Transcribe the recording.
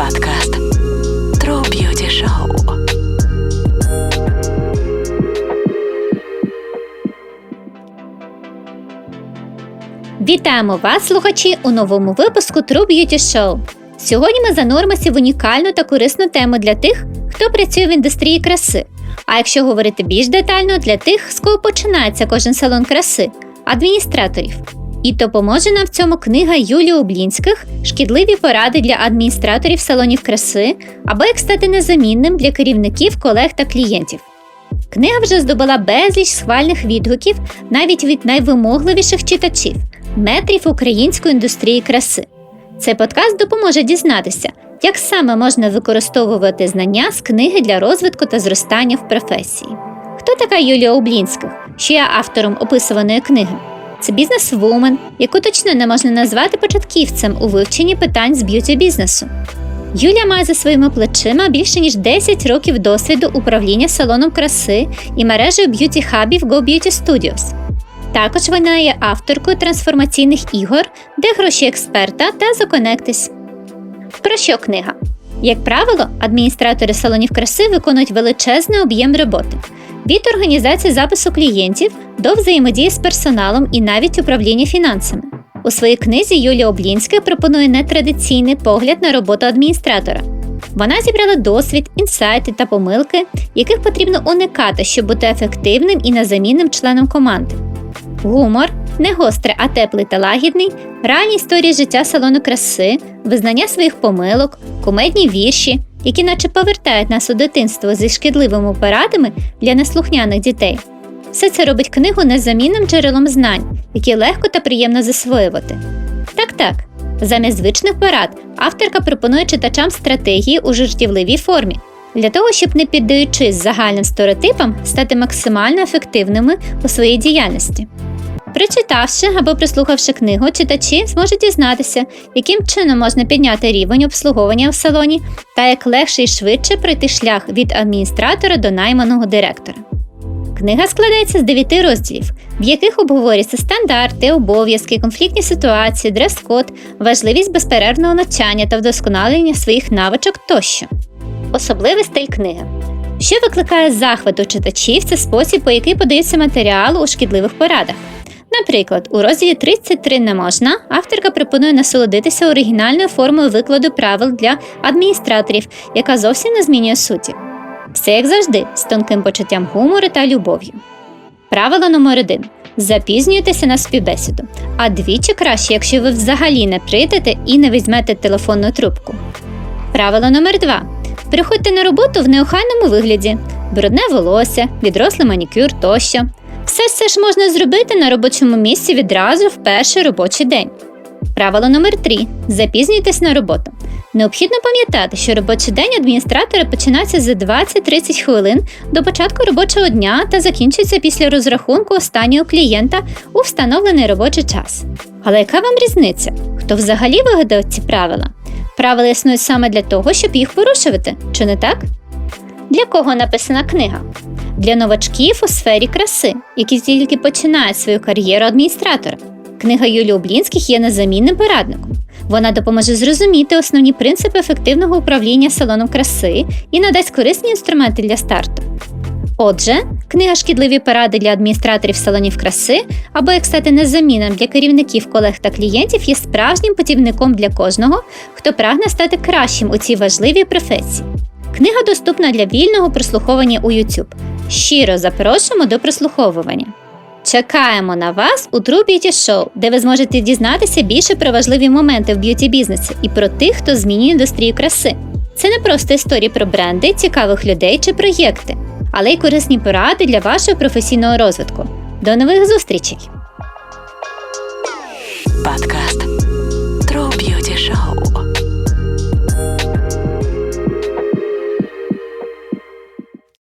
Подкаст True Beauty Show. Вітаємо вас, слухачі, у новому випуску True Beauty Show. Сьогодні ми зануримося в унікальну та корисну тему для тих, хто працює в індустрії краси. А якщо говорити більш детально, для тих, з кого починається кожен салон краси адміністраторів. І допоможе нам в цьому книга Юлії Облінських Шкідливі поради для адміністраторів салонів краси або як стати незамінним для керівників, колег та клієнтів. Книга вже здобула безліч схвальних відгуків навіть від найвимогливіших читачів, метрів української індустрії краси. Цей подкаст допоможе дізнатися, як саме можна використовувати знання з книги для розвитку та зростання в професії. Хто така Юлія Облінських, що є автором описуваної книги? Це бізнес-вумен, яку точно не можна назвати початківцем у вивченні питань з б'юті бізнесу. Юля має за своїми плечима більше ніж 10 років досвіду управління салоном краси і мережею б'юті-хабів Go Beauty Studios. Також вона є авторкою трансформаційних ігор, де гроші експерта та Законектись. Про що книга? Як правило, адміністратори салонів краси виконують величезний об'єм роботи від організації запису клієнтів до взаємодії з персоналом і навіть управління фінансами. У своїй книзі Юлія Облінська пропонує нетрадиційний погляд на роботу адміністратора. Вона зібрала досвід, інсайти та помилки, яких потрібно уникати, щоб бути ефективним і незамінним членом команди. Гумор не гострий, а теплий та лагідний, реальні історії життя салону краси, визнання своїх помилок, кумедні вірші, які наче повертають нас у дитинство зі шкідливими порадами для неслухняних дітей. Все це робить книгу незамінним джерелом знань, які легко та приємно засвоювати. Так так, замість звичних порад авторка пропонує читачам стратегії у жартівливій формі, для того, щоб не піддаючись загальним стереотипам, стати максимально ефективними у своїй діяльності. Прочитавши або прослухавши книгу, читачі зможуть дізнатися, яким чином можна підняти рівень обслуговування в салоні та як легше і швидше пройти шлях від адміністратора до найманого директора. Книга складається з дев'яти розділів, в яких обговорюються стандарти, обов'язки, конфліктні ситуації, дрес-код, важливість безперервного навчання та вдосконалення своїх навичок тощо. Особливий стиль книги. Що викликає захват у читачів, це спосіб, по який подається матеріал у шкідливих порадах. Наприклад, у розділі 33 не можна авторка пропонує насолодитися оригінальною формою викладу правил для адміністраторів, яка зовсім не змінює суті. Все як завжди, з тонким почуттям гумору та любов'ю. Правило номер 1 Запізнюйтеся на співбесіду. А двічі краще, якщо ви взагалі не прийдете і не візьмете телефонну трубку. Правило номер 2 Приходьте на роботу в неохайному вигляді, брудне волосся, відрослий манікюр тощо. Все це ж можна зробити на робочому місці відразу в перший робочий день. Правило номер 3 Запізнюйтесь на роботу. Необхідно пам'ятати, що робочий день адміністратора починається за 20-30 хвилин до початку робочого дня та закінчується після розрахунку останнього клієнта у встановлений робочий час. Але яка вам різниця? Хто взагалі вигадав ці правила? Правила існують саме для того, щоб їх порушувати, чи не так? Для кого написана книга? Для новачків у сфері краси, які тільки починають свою кар'єру адміністратора. Книга Юлії Облінських є незамінним порадником. Вона допоможе зрозуміти основні принципи ефективного управління салоном краси і надасть корисні інструменти для старту. Отже, книга Шкідливі поради для адміністраторів салонів краси або як стати незамінним для керівників, колег та клієнтів є справжнім путівником для кожного, хто прагне стати кращим у цій важливій професії. Книга доступна для вільного прослуховування у YouTube. Щиро запрошуємо до прослуховування. Чекаємо на вас у True Beauty Show, де ви зможете дізнатися більше про важливі моменти в б'юті бізнесі і про тих, хто змінює індустрію краси. Це не просто історії про бренди, цікавих людей чи проєкти, але й корисні поради для вашого професійного розвитку. До нових зустрічей! Подкаст True Beauty Show.